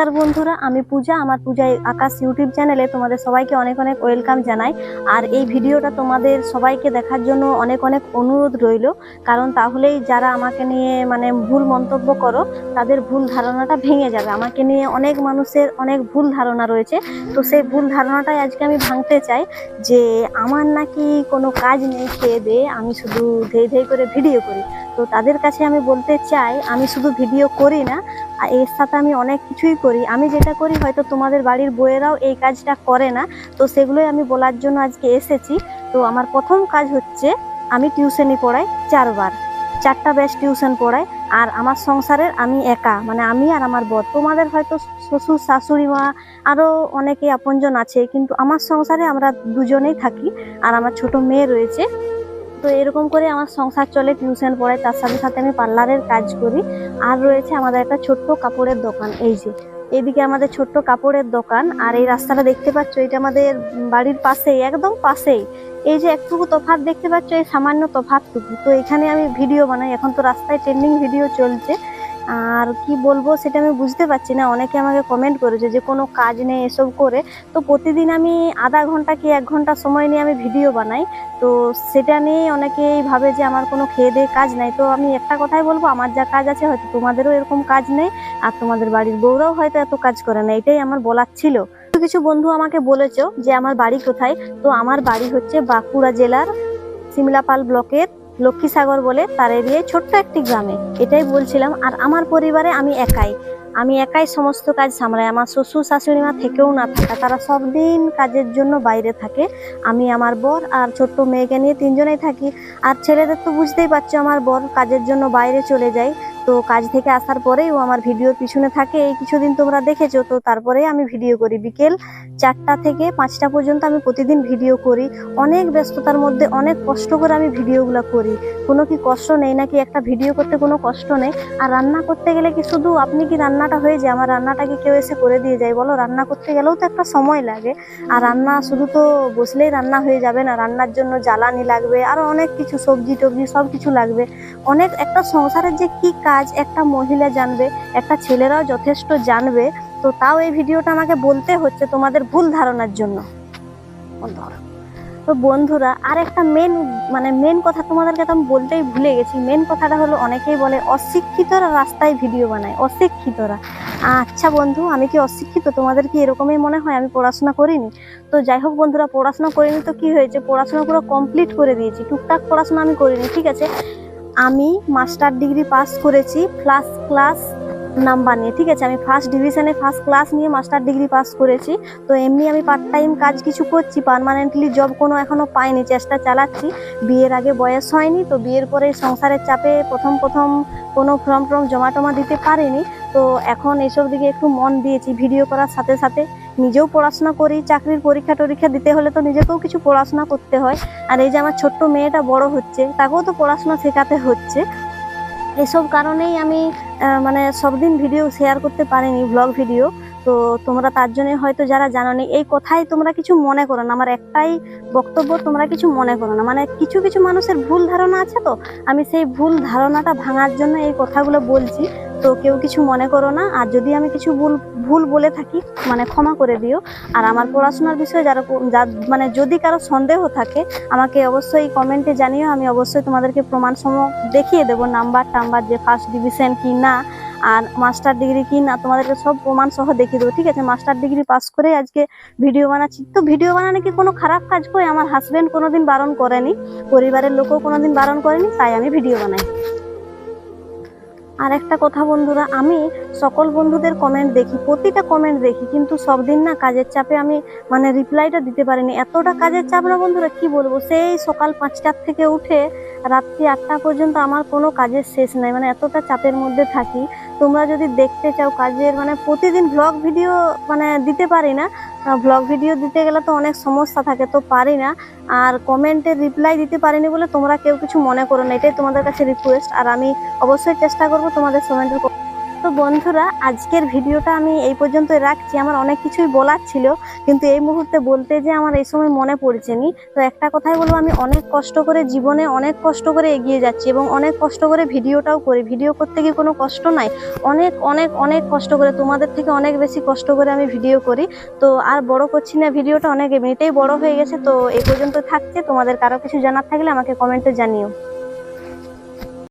নমস্কার বন্ধুরা, আমি পূজা, আমার পূজায় আকাশ ইউটিউব চ্যানেলে তোমাদের সবাইকে অনেক অনেক ওয়েলকাম জানাই। আর এই ভিডিওটা তোমাদের সবাইকে দেখার জন্য অনেক অনেক অনুরোধ রইল। কারণ তাহলেই যারা আমাকে নিয়ে মানে ভুল মন্তব্য করো, তাদের ভুল ধারণাটা ভেঙে যাবে। আমাকে নিয়ে অনেক মানুষের অনেক ভুল ধারণা রয়েছে। তো সেই ভুল ধারণাটাই আজকে আমি ভাঙতে চাই যে, আমার নাকি কোনো কাজ নেই খেয়ে দিয়ে, আমি শুধু ধেই ধেই করে ভিডিও করি। তো তাদের কাছে আমি বলতে চাই, আমি শুধু ভিডিও করি না আর এর সাথে আমি অনেক কিছুই করি। আমি যেটা করি হয়তো তোমাদের বাড়ির বইয়েরাও এই কাজটা করে না। তো সেগুলোই আমি বলার জন্য আজকে এসেছি। তো আমার প্রথম কাজ হচ্ছে আমি টিউশনি পড়াই চারবার। চারটা ব্যাচ টিউশন পড়াই। আর আমার সংসারের আমি একা মানে আমি আর আমার বর। তোমাদের হয়তো শ্বশুর, শাশুড়ি মা আরও অনেকে আপনজন আছে, কিন্তু আমার সংসারে আমরা দুজনেই থাকি। আর আমার ছোট মেয়ে রয়েছে। তো এরকম করে আমার সংসার চলে টিউশন পড়ায়, তার সাথে সাথে আমি পার্লারের কাজ করি। আর রয়েছে আমাদের একটা ছোট্ট কাপড়ের দোকান, এই যে। এদিকে আমাদের ছোট্ট কাপড়ের দোকান, আর এই রাস্তাটা দেখতে পাচ্ছ, এটা আমাদের বাড়ির পাশেই, একদম পাশেই। এই যে একটুকু তফাত দেখতে পাচ্ছ, এই সামান্য তফাতটুকু তো এখানে আমি ভিডিও বানাই, এখন তো রাস্তায় ট্রেন্ডিং ভিডিও চলছে। আর কি বলব সেটা আমি বুঝতে পারছি না। অনেকে আমাকে কমেন্ট করেছে যে কোনো কাজ নেই এসব করে। তো প্রতিদিন আমি আধা ঘণ্টা কি এক ঘণ্টা সময় নিয়ে আমি ভিডিও বানাই। তো সেটা নিয়েই অনেকেই ভাবে যে আমার কোনো খেয়ে দিয়ে কাজ নাই। তো আমি একটা কথাই বলব, আমার যা কাজ আছে হয়তো তোমাদেরও এরকম কাজ নেই আর তোমাদের বাড়ির বউরাও হয়তো এত কাজ করে না, এটাই আমার বলার ছিল। কিছু বন্ধু আমাকে বলেছ যে আমার বাড়ি কোথায়? তো আমার বাড়ি হচ্ছে বাঁকুড়া জেলার সিমলাপাল ব্লকের লক্ষ্মীসাগর বলে তার এরিয়ায় ছোট্ট একটি গ্রামে। এটাই বলছিলাম, আর আমার পরিবারে আমি একাই। আমি একাই সমস্ত কাজ সামলাই। আমার শ্বশুর শাশুড়ি মা থেকেও না থাকা, তারা সব দিন কাজের জন্য বাইরে থাকে। আমি আমার বর আর ছোট্ট মেয়েকে নিয়ে তিনজনেই থাকি। আর ছেলেদের তো বুঝতেই পারছ, আমার বর কাজের জন্য বাইরে চলে যায়। তো কাজ থেকে আসার পরেই ও আমার ভিডিওর পিছনে থাকে। এই কিছুদিন তোমরা দেখেছ, তো তারপরেই আমি ভিডিও করি। বিকেল চারটা থেকে পাঁচটা পর্যন্ত আমি প্রতিদিন ভিডিও করি। অনেক ব্যস্ততার মধ্যে অনেক কষ্ট করে আমি ভিডিওগুলো করি। কোনো কি কষ্ট নেই, নাকি একটা ভিডিও করতে কোনো কষ্ট নেই? আর রান্না করতে গেলে কি শুধু আপনি কি রান্নাটা হয়ে যায়? আমার রান্নাটা কি কেউ এসে করে দিয়ে যায়। বলো, রান্না করতে গেলেও তো একটা সময় লাগে। আর রান্না শুধু তো বসলেই রান্না হয়ে যাবে না। রান্নার জন্য জ্বালানি লাগবে আরও অনেক কিছু সবজি টবজি সব কিছু লাগবে। অনেক একটা সংসারের যে কি কাজ, একটা মহিলা জানবে, একটা ছেলেরাও যথেষ্ট জানবে। তো তাও এই ভিডিওটা আমাকে বলতে হচ্ছে তোমাদের ভুল ধারণার জন্য। তো বন্ধুরা আর একটা মেন মানে মেন কথা তোমাদেরকে তো আমি বলতেই ভুলে গেছি। মেন কথাটা হলো, অনেকেই বলে অশিক্ষিতরা রাস্তায় ভিডিও বানায়, অশিক্ষিতরা। আচ্ছা বন্ধু, আমি কি অশিক্ষিত? তোমাদের কি এরকমই মনে হয়? আমি পড়াশোনা করিনি। তো যাই হোক বন্ধুরা, পড়াশোনা করিনি তো কি হয়েছে? পড়াশোনা পুরো কমপ্লিট করে দিয়েছি। টুকটাক পড়াশোনা আমি করিনি, ঠিক আছে? আমি মাস্টার ডিগ্রি পাস করেছি ফার্স্ট ক্লাস নাম্বার নিয়ে, ঠিক আছে? আমি ফার্স্ট ডিভিশনে ফার্স্ট ক্লাস নিয়ে মাস্টার ডিগ্রি পাস করেছি। তো এমনি আমি পার্ট টাইম কাজ কিছু করছি পার্মানেন্টলি জব কোনো এখনও পাইনি, চেষ্টা চালাচ্ছি। বিয়ের আগে বয়স হয়নি, তো বিয়ের পরে সংসারের চাপে প্রথম প্রথম কোনো ফর্ম টর্ম জমা টমা দিতে পারিনি। তো এখন এসব দিকে একটু মন দিয়েছি ভিডিও করার সাথে সাথে। নিজেও পড়াশোনা করি, চাকরির পরীক্ষা টরীক্ষা দিতে হলে তো নিজেকেও কিছু পড়াশোনা করতে হয়। আর এই যে আমার ছোট্ট মেয়েটা বড় হচ্ছে, তাকেও তো পড়াশোনা শেখাতে হচ্ছে। এসব কারণেই আমি মানে সব দিন ভিডিও শেয়ার করতে পারিনি ব্লগ ভিডিও তো তোমরা তার জন্য হয়তো যারা জানো নি এই কথাই তোমরা কিছু মনে করো না। আমার একটাই বক্তব্য, তোমরা কিছু মনে করো না। মানে কিছু কিছু মানুষের ভুল ধারণা আছে তো? আমি সেই ভুল ধারণাটা ভাঙার জন্য এই কথাগুলো বলছি। তো কেউ কিছু মনে করো না, আর যদি আমি কিছু ভুল ভুল বলে থাকি মানে ক্ষমা করে দিও। আর আমার পড়াশোনার বিষয়ে যারা মানে যদি কারও সন্দেহ থাকে, আমাকে অবশ্যই কমেন্টে জানিও। আমি অবশ্যই তোমাদেরকে প্রমাণ সম দেখিয়ে দেবো নাম্বার টাম্বার যে ফার্স্ট ডিভিশন কি না, আর মাস্টার ডিগ্রি কি না, তোমাদেরকে সব প্রমাণ সহ দেখিয়ে দেবো, ঠিক আছে? মাস্টার ডিগ্রি পাস করে আজকে ভিডিও বানাচ্ছি। তো ভিডিও বানানো কি কোনো খারাপ কাজ করে আমার হাজবেন্ড কোনোদিন বারণ করেনি, পরিবারের লোকও কোনোদিন বারণ করেনি, তাই আমি ভিডিও বানাই। আর একটা কথা বন্ধুরা, আমি সকল বন্ধুদের কমেন্ট দেখি, প্রতিটা কমেন্ট দেখি, কিন্তু সব দিন না কাজের চাপে আমি মানে রিপ্লাইটা দিতে পারিনি। এতটা কাজের চাপ না বন্ধুরা, কি বলব? সেই সকাল পাঁচটার থেকে উঠে রাত্রি আটটা পর্যন্ত আমার কোনো কাজের শেষ নাই মানে এতটা চাপের মধ্যে থাকি। তোমরা যদি দেখতে চাও কাজের মানে প্রতিদিন ব্লগ ভিডিও মানে দিতে পারি না। ব্লগ ভিডিও দিতে গেলে তো অনেক সমস্যা থাকে, তো পারি না। আর কমেন্টের রিপ্লাই দিতে পারিনি বলে তোমরা কেউ কিছু মনে করো না, এটাই তোমাদের কাছে রিকোয়েস্ট আর আমি অবশ্যই চেষ্টা করব তোমাদের কমেন্টের তো বন্ধুরা, আজকের ভিডিওটা আমি এই পর্যন্ত রাখছি। আমার অনেক কিছুই বলার ছিল, কিন্তু এই মুহূর্তে বলতে যে আমার এই সময় মনে পড়ছে নি, তো একটা কথাই বলব, আমি অনেক কষ্ট করে জীবনে অনেক কষ্ট করে এগিয়ে যাচ্ছি এবং অনেক কষ্ট করে ভিডিওটাও করি। ভিডিও করতে গিয়ে কোনো কষ্ট নাই? অনেক অনেক অনেক কষ্ট করে, তোমাদের থেকে অনেক বেশি কষ্ট করে আমি ভিডিও করি। তো আর বড় করছি না, ভিডিওটা অনেক এমনিতেই বড় হয়ে গেছে, তো এই পর্যন্ত থাকছে। তোমাদের কারও কিছু জানার থাকলে আমাকে কমেন্টে জানিও।